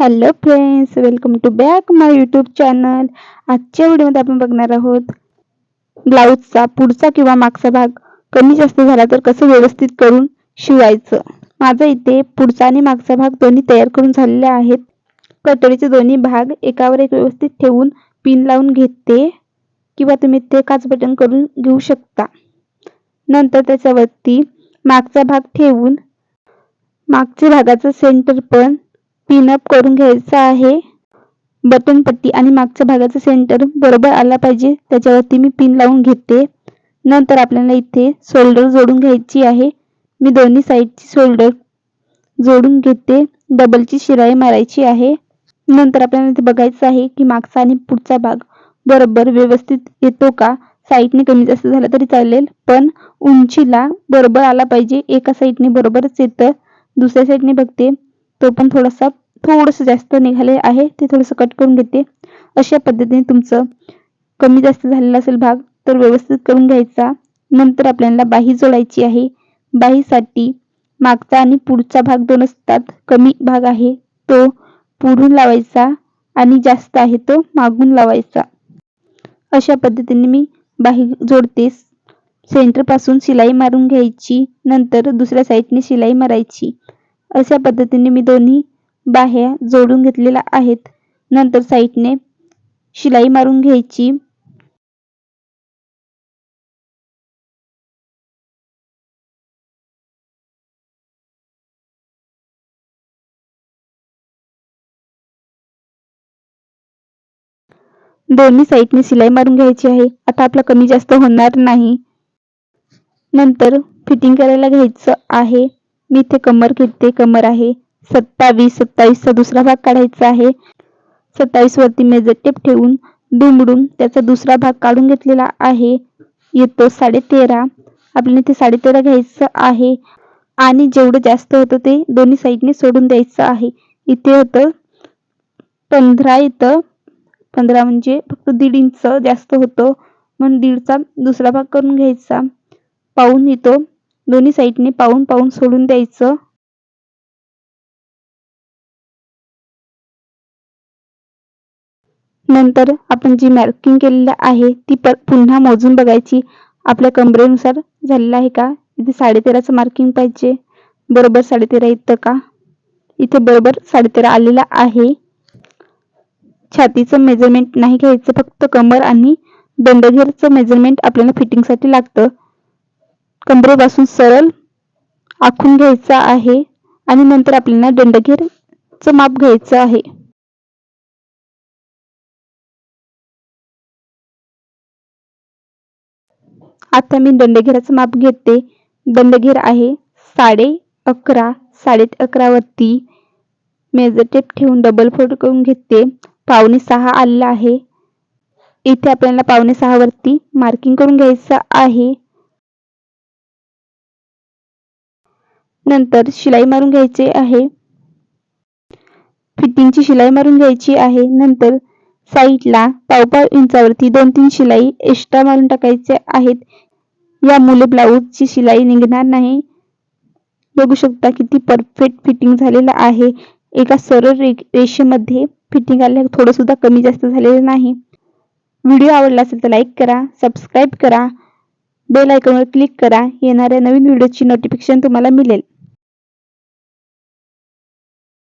Hello friends welcome to back my YouTube channel आजच्या व्हिडिओमध्ये आपण बघणार आहोत ब्लाऊजचा पुढचा किंवा मागचा भाग कमी जास्त झाला तर कसं व्यवस्थित करून शिवायचं? माझा इथे पुढचा आणि मागचा भाग दोन्ही तयार करून झालेले आहेत. कटोरीचे दोन्ही भाग एकावर एक व्यवस्थित ठेवून पिन लावून घेते किंवा तुम्ही ते काच बटन करून घेऊ शकता. नंतर त्याच्यावरती मागचा भाग ठेवून मागच्या भागाचं सेंटर पण पिनअप करून घ्यायचं आहे. बटन पट्टी आणि मागच्या भागाचं सेंटर बरोबर आला पाहिजे. त्याच्यावरती मी पिन लावून घेते. नंतर आपल्याला इथे शोल्डर जोडून घ्यायची आहे. मी दोन्ही साईडची शोल्डर जोडून घेते. डबलची शिराई मारायची आहे. नंतर आपल्याला इथे बघायचं आहे की मागचा आणि पुढचा भाग बरोबर व्यवस्थित येतो का? साईडने कमी जास्त झाला तरी चालेल पण उंचीला बरोबर आला पाहिजे. एका साईडने बरोबरच येतं. दुसऱ्या साईडने बघते. तो पण थोडासा थोडंसं जास्त निघाले आहे ते थोडंसं कट करून घेते. अशा पद्धतीने तुमचं कमी जास्त झालेला असेल भाग तर व्यवस्थित करून घ्यायचा. नंतर आपल्याला बाही जोडायची आहे. बाहीसाठी मागचा आणि पुढचा भाग दोन असतात. कमी भाग आहे तो पुढून लावायचा आणि जास्त आहे तो मागून लावायचा. अशा पद्धतीने मी बाही जोडते. सेंटरपासून शिलाई मारून घ्यायची. नंतर दुसऱ्या साईडने शिलाई मारायची. अशा पद्धतीने मी दोन्ही बाह्या जोडून घेतलेल्या आहेत. नंतर साईडने शिलाई मारून घ्यायची. दोन्ही साईडने शिलाई मारून घ्यायची आहे. आता आपला कमी जास्त होणार नाही. नंतर फिटिंग करायला घ्यायचं आहे. मी इथे कमर घेते कमर आहे. सत्तावीस सत्तावीसचा दुसरा भाग काढायचा आहे. सत्तावीस वरती मेजर टेप ठेवून दुमडून त्याचा दुसरा भाग काढून घेतलेला आहे. येतो साडेतेरा. आपल्याला इथे साडे तेरा घ्यायचं आहे. आणि जेवढं जास्त होतं ते दोन्ही साईडने सोडून द्यायचं आहे. इथे होतं पंधरा येतं. पंधरा म्हणजे फक्त दीड इंच जास्त होतं. म्हणून दीडचा दुसरा भाग करून घ्यायचा. पाऊन येतो. दोन्ही साईडने पाऊन पाऊन सोडून द्यायचं. नंतर आपण जी मार्किंग केलेली आहे ती पर पुन्हा मोजून बघायची. आपल्या कमरेनुसार झालेलं आहे का? इथे साडेतेराचं मार्किंग पाहिजे. बरोबर साडेतेरा येतं का? इथे बरोबर साडेतेरा आलेला आहे. छातीचं मेजरमेंट नाही घ्यायचं फक्त कमर आणि दंडघेरचं मेजरमेंट आपल्याला फिटिंगसाठी लागतं. कमरेपासून सरळ आखून घ्यायचं आहे आणि नंतर आपल्याला दंडघेरचं माप घ्यायचं आहे. आता मी दंडघेराचं माप घेते. दंडघेर आहे साडे अकरा साडे अकरावरती मेजर टेप ठेवून डबल फोल्ड करून घेते. पावणे सहा आलेला आहे. इथे आपल्याला पावणे सहा वरती मार्किंग करून घ्यायचं आहे. नंतर शिलाई मारून घ्यायचे आहे. फिटिंगची शिलाई मारून घ्यायची आहे. नंतर साईडला पाव पाव इंचावरती दोन तीन शिलाई एक्स्ट्रा मारून टाकायचे आहेत. या मुले ब्लाऊजची शिलाई निघणार नाही. बघू शकता किती परफेक्ट फिटिंग झालेलं आहे. एका सरळ रे रेषेमध्ये फिटिंग आल्या थोडं सुद्धा कमी जास्त झालेलं नाही. व्हिडिओ आवडला असेल तर लाईक करा सबस्क्राईब करा. बेल आयकॉनवर क्लिक करा. येणाऱ्या नवीन व्हिडिओची नोटिफिकेशन तुम्हाला मिळेल.